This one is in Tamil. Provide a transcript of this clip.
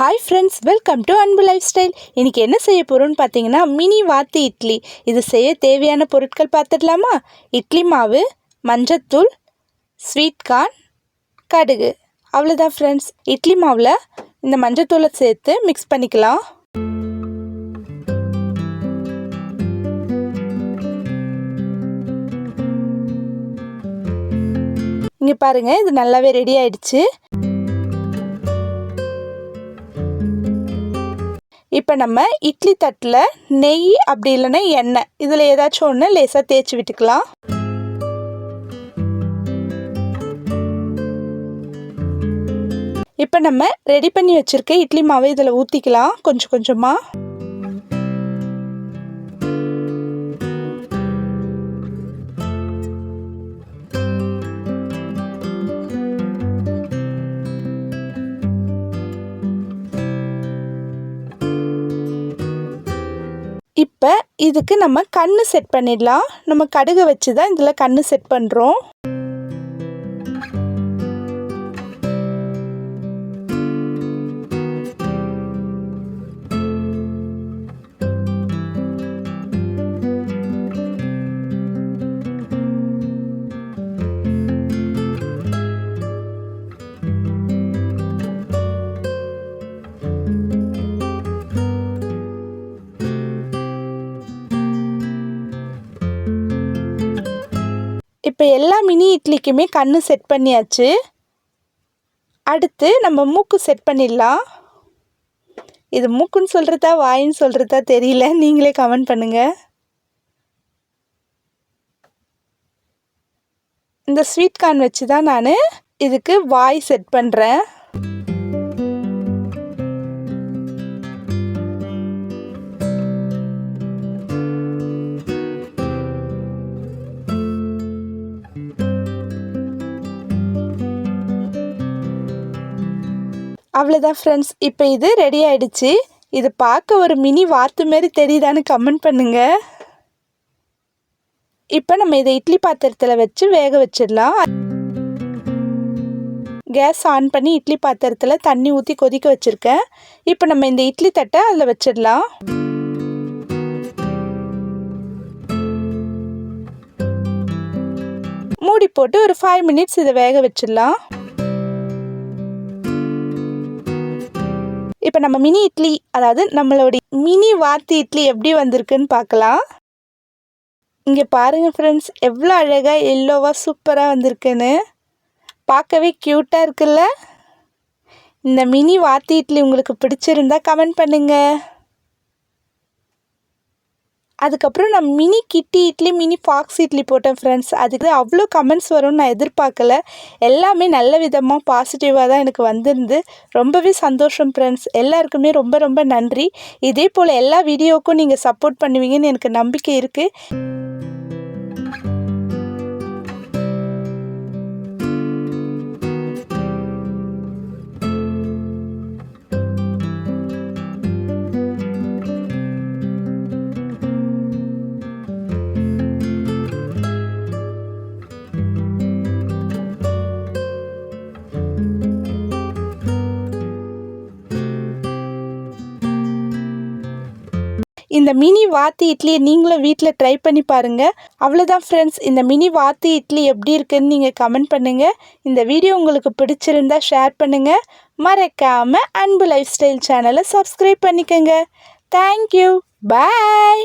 Hi friends welcome to Anbu lifestyle இன்றைக்கி என்ன செய்ய போகிறோன்னு பார்த்தீங்கன்னா மினி வாத்து இட்லி. இது செய்ய தேவையான பொருட்கள் பார்த்துடலாமா இட்லி மாவு மஞ்சத்தூள் ஸ்வீட் கார்ன் கடுகு. அவ்வளோதான் ஃப்ரெண்ட்ஸ் இட்லி மாவில் இந்த மஞ்சத்தூளை சேர்த்து மிக்ஸ் பண்ணிக்கலாம். இங்கே பாருங்கள் இது நல்லாவே ரெடி ஆயிடுச்சு. இப்போ நம்ம இட்லி தட்டில் நெய் அப்படி இல்லைன்னா எண்ணெய். இதில் ஏதாச்சும் ஒன்று லேசாக தேய்ச்சி விட்டுக்கலாம். இப்போ நம்ம ரெடி பண்ணி வச்சுருக்க இட்லி மாவை இதில் ஊற்றிக்கலாம் கொஞ்சம் கொஞ்சமாக இப்போ இதுக்கு நம்ம கண் செட் பண்ணிடலாம். நம்ம கடுகு வச்சு தான் இதில் கண் செட் பண்ணுறோம் இப்போ எல்லா மினி இட்லிக்குமே கண் செட் பண்ணியாச்சு. அடுத்து நம்ம மூக்கு செட் பண்ணிடலாம். இது மூக்குன்னு சொல்கிறதா வாயின்னு சொல்கிறதா தெரியல. நீங்களே கமெண்ட் பண்ணுங்கள் இந்த ஸ்வீட் கார்ன் வச்சு தான் நான் இதுக்கு வாய் செட் பண்ணுறேன் அவ்வளோதான் ஃப்ரெண்ட்ஸ் இப்போ இது ரெடி ஆயிடுச்சு. இது பார்க்க ஒரு மினி வாத்து மாரி தெரியுதான்னு கமெண்ட் பண்ணுங்கள் இப்போ நம்ம இதை இட்லி பாத்திரத்தில் வச்சு வேக வச்சிடலாம். கேஸ் ஆன் பண்ணி இட்லி பாத்திரத்தில் தண்ணி ஊற்றி கொதிக்க வச்சுருக்கேன். இப்போ நம்ம இந்த இட்லி தட்டை அதில் வச்சிடலாம். மூடி போட்டு ஒரு ஃபைவ் மினிட்ஸ் இதை வேக வச்சிடலாம். இப்போ நம்ம மினி இட்லி அதாவது நம்மளுடைய மினி வாத்தி இட்லி எப்படி வந்திருக்குன்னு பார்க்கலாம். இங்கே பாருங்கள் ஃப்ரெண்ட்ஸ் எவ்வளோ அழகாக எல்லோவாக சூப்பராக வந்திருக்குன்னு. பார்க்கவே க்யூட்டாக இருக்குல்ல? இந்த மினி வாத்தி இட்லி உங்களுக்கு பிடிச்சிருந்தா கமெண்ட் பண்ணுங்கள் அதுக்கப்புறம் நான் மினி கிட்டி இட்லி மினி ஃபாக்ஸ் இட்லி போட்டேன் ஃப்ரெண்ட்ஸ் அதுக்கு அவ்வளோ கமெண்ட்ஸ் வரும்னு நான் எதிர்பார்க்கல. எல்லாமே நல்ல விதமாக பாசிட்டிவாக தான் எனக்கு வந்திருந்து ரொம்பவே சந்தோஷம் ஃப்ரெண்ட்ஸ் எல்லாருக்குமே ரொம்ப ரொம்ப நன்றி. இதே போல் எல்லா வீடியோவுக்கும் நீங்கள் சப்போர்ட் பண்ணுவீங்கன்னு எனக்கு நம்பிக்கை இருக்குது இந்த மினி வாத்து இட்லியை நீங்களும் வீட்டில் ட்ரை பண்ணி பாருங்கள் அவ்வளோதான் ஃப்ரெண்ட்ஸ் இந்த மினி வாத்து இட்லி எப்படி இருக்குதுன்னு நீங்கள் கமெண்ட் பண்ணுங்கள் இந்த வீடியோ உங்களுக்கு பிடிச்சிருந்தா ஷேர் பண்ணுங்கள் மறக்காமல் அன்பு லைஃப் ஸ்டைல் சேனலை சப்ஸ்கிரைப் பண்ணிக்கோங்க தேங்க்யூ பாய்